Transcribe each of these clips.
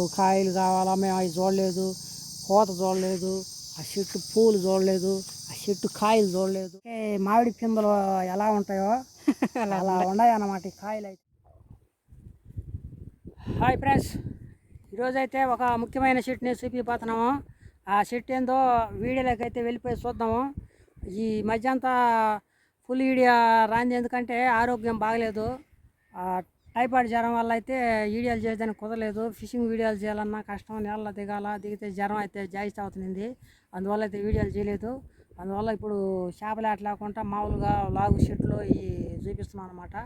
ఓ కాయలు కావాలా మేము అవి చూడలేదు. కోత చూడలేదు. ఆ చెట్టు పూలు చూడలేదు. ఆ చెట్టు కాయలు చూడలేదు. మామిడి పిందెలు ఎలా ఉంటాయో అలా ఉన్నాయి అన్నమాట కాయలు అయితే. Hi friends. ఈరోజు అయితే ఒక ముఖ్యమైన చెట్టుని చూపిపోతున్నాము. ఆ చెట్టు ఏందో వీడియోలోకి అయితే వెళ్ళిపోయి చూద్దాము. ఈ మధ్య అంతా ఫుల్ వీడియో రాంది. ఎందుకంటే ఆరోగ్యం బాగలేదు. టైఫాయిడ్ జ్వరం వల్ల అయితే వీడియోలు చేయడానికి కుదరలేదు. ఫిషింగ్ వీడియోలు చేయాలన్నా కష్టం నీళ్ళ దిగాల దిగితే జ్వరం అయితే జాయిస్ట్ అవుతుంది. అందువల్ల అయితే వీడియోలు చేయలేదు. అందువల్ల ఇప్పుడు చేపలు ఆట లేకుండా మామూలుగా లాగు చెట్లు ఈ చూపిస్తున్నాం అనమాట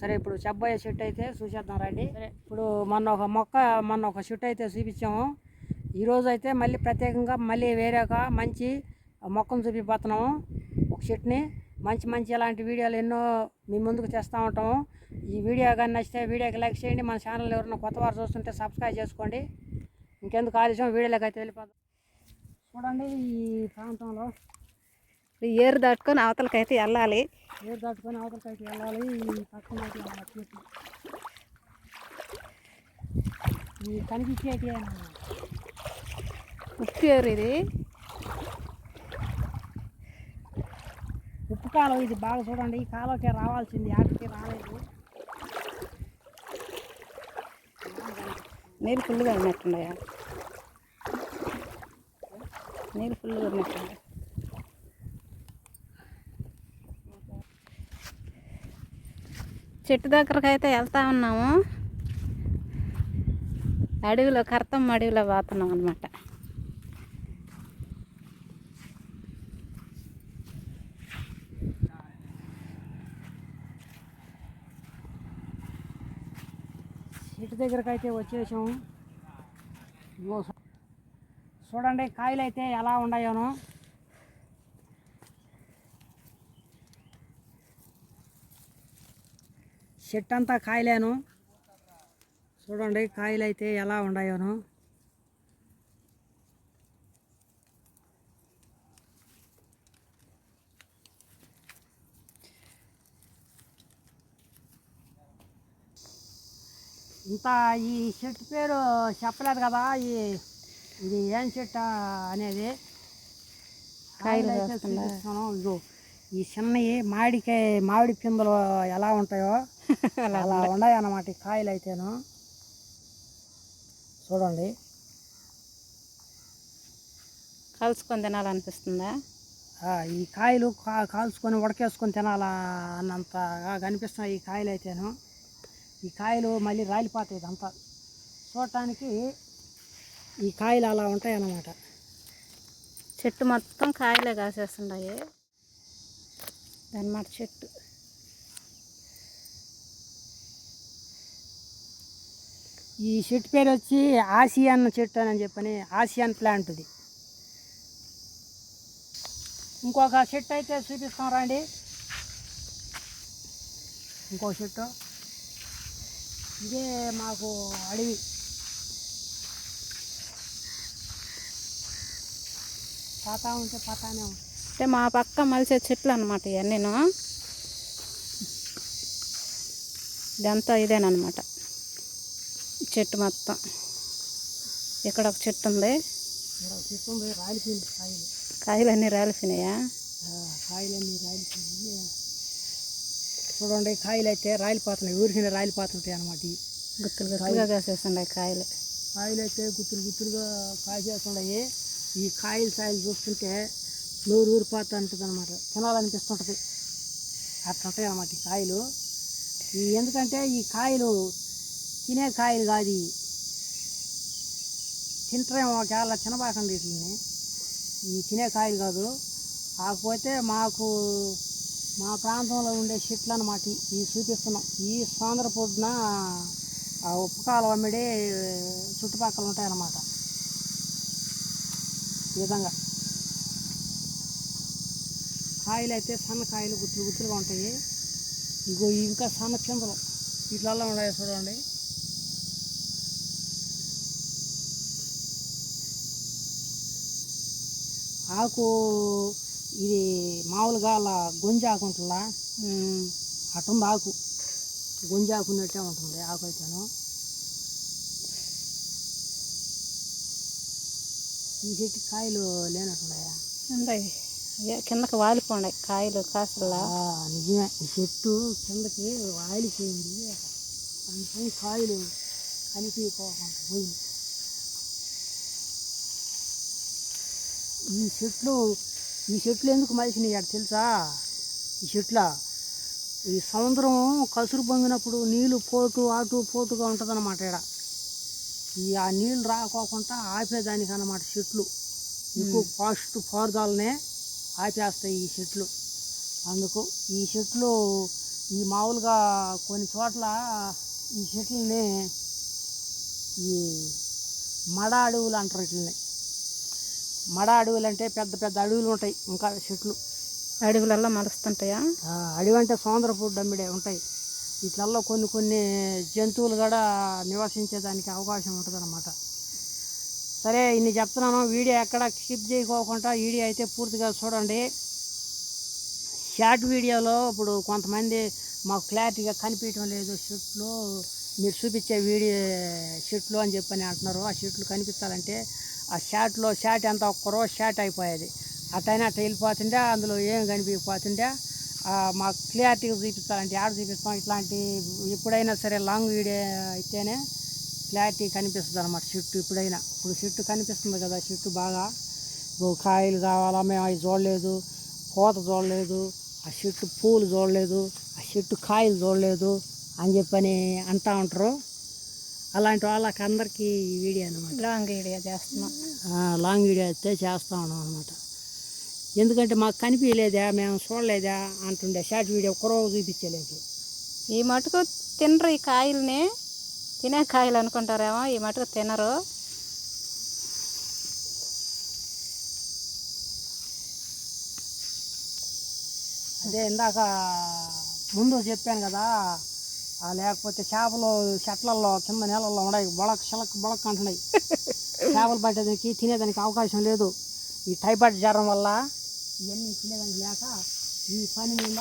సరే ఇప్పుడు చెబ్బయ్య చెట్టు అయితే చూసేద్దాం రండి. ఇప్పుడు మొన్న ఒక మొక్క మొన్న ఒక చెట్టు అయితే చూపించాము. ఈరోజు అయితే మళ్ళీ ప్రత్యేకంగా మళ్ళీ వేరేగా మంచి మొక్కను చూపిపోతున్నాము ఒక చెట్టుని మంచి మంచి ఇలాంటి వీడియోలు ఎన్నో మీ ముందుకు తెస్తూ ఉంటాము. ఈ వీడియో కానీ నచ్చితే వీడియోకి లైక్ చేయండి. మన ఛానల్ ఎవరైనా కొత్త వారు చూస్తుంటే సబ్స్క్రైబ్ చేసుకోండి. ఇంకెందుకు ఆలస్యం? వీడియోలోకి అయితే వెళ్ళిపోదాం. చూడండి ఈ ప్రాంతంలో ఈ ఏరు దాటుకొని అవతలకైతే వెళ్ళాలి. ఏరు దాటుకొని అవతలకైతే వెళ్ళాలి. ఈ పక్కన అయితే ఈ కనిపించేటి ఉప్పు ఏరు ఇది. ఉప్పు కాలువ ఇది బాగా చూడండి. ఈ కాలంకే రావాల్సింది. ఆటకి రాలేదు. నీళ్ళు ఫుల్గా ఉన్నట్టున్నాయా నీళ్ళు ఫుల్గా ఉన్నట్టున్నాయి చెట్టు దగ్గరకు అయితే వెళ్తా ఉన్నాము. అడవిలో కర్తం అడవిలో పోతున్నాం అనమాట చెట్టు దగ్గరకు అయితే వచ్చేసాము. ఇగో చూడండి కాయలు అయితే ఎలా ఉన్నాయోనో. చెట్టు అంతా కాయలేను. చూడండి కాయలు అయితే ఎలా ఉన్నాయోనో. ఇంత ఈ చెట్టు పేరు చెప్పలేదు కదా ఈ ఇది ఏం చెట్టు అనేది? కాయలు? చూపిస్తాను. ఈ చిన్నవి మామిడికాయ మామిడి పిందెలు ఎలా ఉంటాయో అలా ఉన్నాయి. అన్నమాట ఈ కాయలు అయితేను. చూడండి. కలుసుకొని తినాలనిపిస్తుందా? ఈ కాయలు కా కాల్చుకొని ఉడకేసుకొని తినాలా అన్నంతగా కనిపిస్తున్నాయి ఈ కాయలు అయితేను. ఈ కాయలు మళ్ళీ రాలిపోతాయి ఇదంతా. చూడటానికి ఈ కాయలు అలా ఉంటాయి అన్నమాట చెట్టు మొత్తం కాయలే కాసేస్తున్నాయి. దానిమాట చెట్టు. ఈ చెట్టు పేరు వచ్చి ఆసియన్ చెట్టు అని చెప్పని ఆసియన్ ప్లాంట్ ఇది. ఇంకొక చెట్టు అయితే చూపిస్తాం రండి. ఇంకో చెట్టు. ఇదే మాకు అడవి. పాతా ఉంటే పాతానే ఉంటుంది అంటే మా పక్క మలిసే చెట్లు అనమాట ఇవన్నీను. ఇదంతా ఇదేనమాట చెట్టు మొత్తం. ఇక్కడ ఒక చెట్టు ఉంది. చెట్టు ఉంది రాలిపోయింది కాయలు. కాయలన్నీ రాలిపోయినాయా? కాయలన్నీ చూడండి కాయలు అయితే రాలిపోతున్నాయి. ఊరికి రాలిపోతుంటాయి అన్నమాట ఇవి. గుత్తులు గుత్తులుగా కాసేస్తున్నాయి కాయలు. కాయలు అయితే గుత్తులు గుత్తులుగా కాసేస్తున్నాయి. ఈ కాయలు సాయలు చూస్తుంటే నూరు ఊరిపోతూ ఉంటుంది అనమాట తినాలనిపిస్తుంటుంది. అట్లా ఉంటాయి అన్నమాట ఈ కాయలు. ఈ ఎందుకంటే ఈ కాయలు తినే కాయలు కాదు. తింటారేమో ఒకవేళ తినబాకండి వీటిని. ఈ తినే కాయలు కాదు. కాకపోతే మాకు మా ప్రాంతంలో ఉండే చెట్లు అనమాట ఇవి చూపిస్తున్నాం. ఈ సోందర పొద్దున ఆ ఉప్పు కాలువ అమ్మిడి చుట్టుపక్కల ఉంటాయన్నమాట. ఈ విధంగా. కాయలు అయితే సన్న కాయలు గుత్తులు గుత్తులుగా ఉంటాయి. ఇగో ఇంకా సన్న పిందలు వీటిలలో ఉన్నాయి చూడండి. ఆకు ఇది మామూలుగా అలా గొంజాకు ఉంటుందా. అటుంది ఆకు? గొంజాకు ఉన్నట్టే ఉంటుంది ఆకు అయితేను. ఈ చెట్టు కాయలు లేనట్టున్నాయా కిందకి వాలిపోండాయి కాయలు కాసులా. ఆ, నిజమే. ఈ చెట్టు కిందకి వాలిపోయింది. అందుకని కాయలు కనిపించుకోకుండా పోయింది. ఈ చెట్లు ఈ చెట్లు ఎందుకు మలిసినాయి అక్కడ తెలుసా? ఈ చెట్ల ఈ సముద్రం కసురు పొంగినప్పుడు నీళ్ళు పోటు అటు పోటుగా ఉంటుంది అన్నమాట ఇక్కడ ఈ ఆ నీళ్ళు రాకోకుండా ఆపేదానికి అన్నమాట చెట్లు ఎక్కువ ఫాస్ట్ పారుదలనే ఆపేస్తాయి ఈ చెట్లు. అందుకు ఈ చెట్లు ఈ మామూలుగా కొన్ని చోట్ల ఈ చెట్లని ఈ మడ అడవులు అంటారు వీటిని మడ అడవులు అంటే పెద్ద పెద్ద అడవులు ఉంటాయి ఇంకా చెట్లు. అడవులలో మలుస్తుంటాయా అడవి అంటే సముద్రపు డమ్మిడే ఉంటాయి. వీటిలలో కొన్ని కొన్ని జంతువులు కూడా నివసించేదానికి అవకాశం ఉంటుంది అన్నమాట సరే ఇన్ని చెప్తున్నాను. వీడియో ఎక్కడ స్కిప్ చేయకోకుండా వీడియో అయితే పూర్తిగా చూడండి. షార్ట్ వీడియోలో ఇప్పుడు కొంతమంది మాకు క్లారిటీగా కనిపించడం లేదు. షర్ట్లు మీరు చూపించే వీడియో షర్ట్లు అని చెప్పని అంటున్నారు. ఆ షర్ట్లు కనిపించాలంటే ఆ షార్ట్లో షార్ట్ ఎంత ఒక్క రోజు షార్ట్ అయిపోయేది. అట్టయినా అట్ట వెళ్ళిపోతుండే అందులో ఏం కనిపించకపోతుండే మాకు క్లారిటీగా చూపించాలంటే ఆడ చూపిస్తాం? ఇట్లాంటి ఎప్పుడైనా సరే లాంగ్ వీడియో అయితేనే క్లారిటీ కనిపిస్తుంది అనమాట చెట్టు ఇప్పుడైనా. ఇప్పుడు చెట్టు కనిపిస్తుంది కదా చెట్టు బాగా. ఓ కాయలు కావాలా? మేము అవి చూడలేదు. పూత చూడలేదు. ఆ చెట్టు పూలు చూడలేదు. ఆ చెట్టు కాయలు చూడలేదు అని చెప్పని అంటూ ఉంటారు. అలాంటి వాళ్ళకి అందరికీ ఈ వీడియో అనమాట లాంగ్ వీడియో చేస్తున్నాం. లాంగ్ వీడియో అయితే చేస్తా ఉన్నాం అనమాట ఎందుకంటే మాకు కనిపించలేదా మేము చూడలేదా అంటుండే. షార్ట్ వీడియో ఒక్కరోజు చూపించలేదు. ఈ మటుకు తినరు ఈ కాయల్ని. తినే కాయలు అనుకుంటారేమో ఈ మటుకు తినరు. అదే ఇందాక ముందు చెప్పాను కదా లేకపోతే చేపలు చెట్లల్లో కింద నీళ్ళల్లో ఉన్నాయి బొళక్ చిలక్ బొళక్ అంటున్నాయి. చేపలు పట్టేదానికి తినేదానికి అవకాశం లేదు. ఈ టైఫాయిడ్ జ్వరం వల్ల ఇవన్నీ తినేదానికి లేక ఈ పని మీద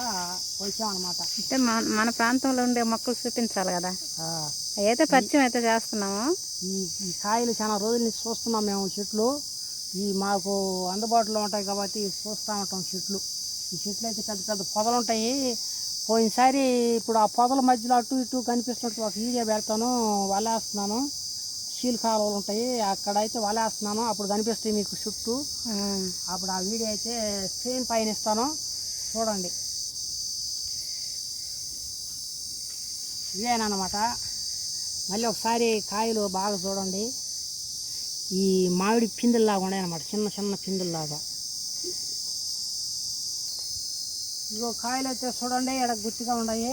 వచ్చామన్నమాట. అంటే మన మన ప్రాంతంలో ఉండే మొక్కలు చూపించాలి కదా. అయితే పరిచయం అయితే చేస్తున్నాము. ఈ ఈ కాయలు చాలా రోజుల నుంచి చూస్తున్నాం మేము చెట్లు. ఈ మాకు అందుబాటులో ఉంటాయి కాబట్టి చూస్తూ ఉంటాం చెట్లు. ఈ చెట్లు అయితే పెద్ద పెద్ద పొదలు ఉంటాయి. పోయినసారి ఇప్పుడు ఆ పొదల మధ్యలో అటు ఇటు కనిపిస్తున్నట్టు ఒక వీడియో పెడతాను వలేస్తున్నాను. చీలు కాలువలు ఉంటాయి అక్కడైతే వలేస్తున్నాను. అప్పుడు కనిపిస్తాయి మీకు చుట్టూ. అప్పుడు ఆ వీడియో అయితే స్క్రీన్ పైన ఇస్తాను. చూడండి. ఇవేనమాట మళ్ళీ ఒకసారి కాయలు బాగా చూడండి. ఈ మామిడి పిందుల్లాగా ఉన్నాయన్నమాట. చిన్న చిన్న పిందుల్లాగా ఇగో కాయలు అయితే చూడండి ఇక్కడ గుర్తుగా ఉన్నాయి.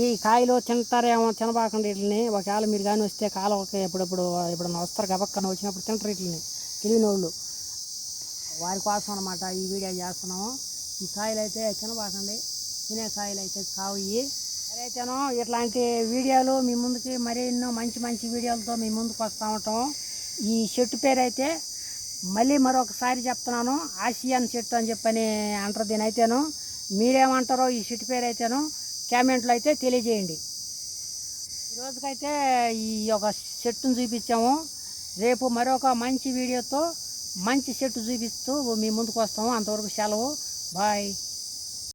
ఈ కాయలు తింటారేమో తినబాకండి వీటిని. ఒకవేళ మీరు కానీ వస్తే కాలువకి ఎప్పుడప్పుడు ఎప్పుడన్నా వస్తారు గబక్కన వచ్చినప్పుడు తింటారు వీటిని. తెలియని వాళ్ళు వారి కోసం అనమాట ఈ వీడియో చేస్తున్నాము. ఈ కాయలు అయితే తినబాకండి. తినే కాయలు అయితే కావు ఇవి. సరైతేనో ఇట్లాంటి వీడియోలు మీ ముందుకి మరి ఎన్నో మంచి మంచి వీడియోలతో మీ ముందుకు వస్తూ ఉంటాం ఈ చెట్టు పేరు అయితే మళ్ళీ మరొకసారి చెప్తున్నాను ఆసియన్ చెట్టు అని చెప్పని అంటారు దీని అయితేను మీరేమంటారో ఈ చెట్టు పేరు అయితేను కామెంట్లో అయితే తెలియజేయండి. ఈ రోజుకైతే ఈ యొక్క చెట్టును చూపించాము. రేపు మరొక మంచి వీడియోతో మంచి చెట్టు చూపిస్తూ మీ ముందుకు వస్తాము. అంతవరకు సెలవు. బాయ్.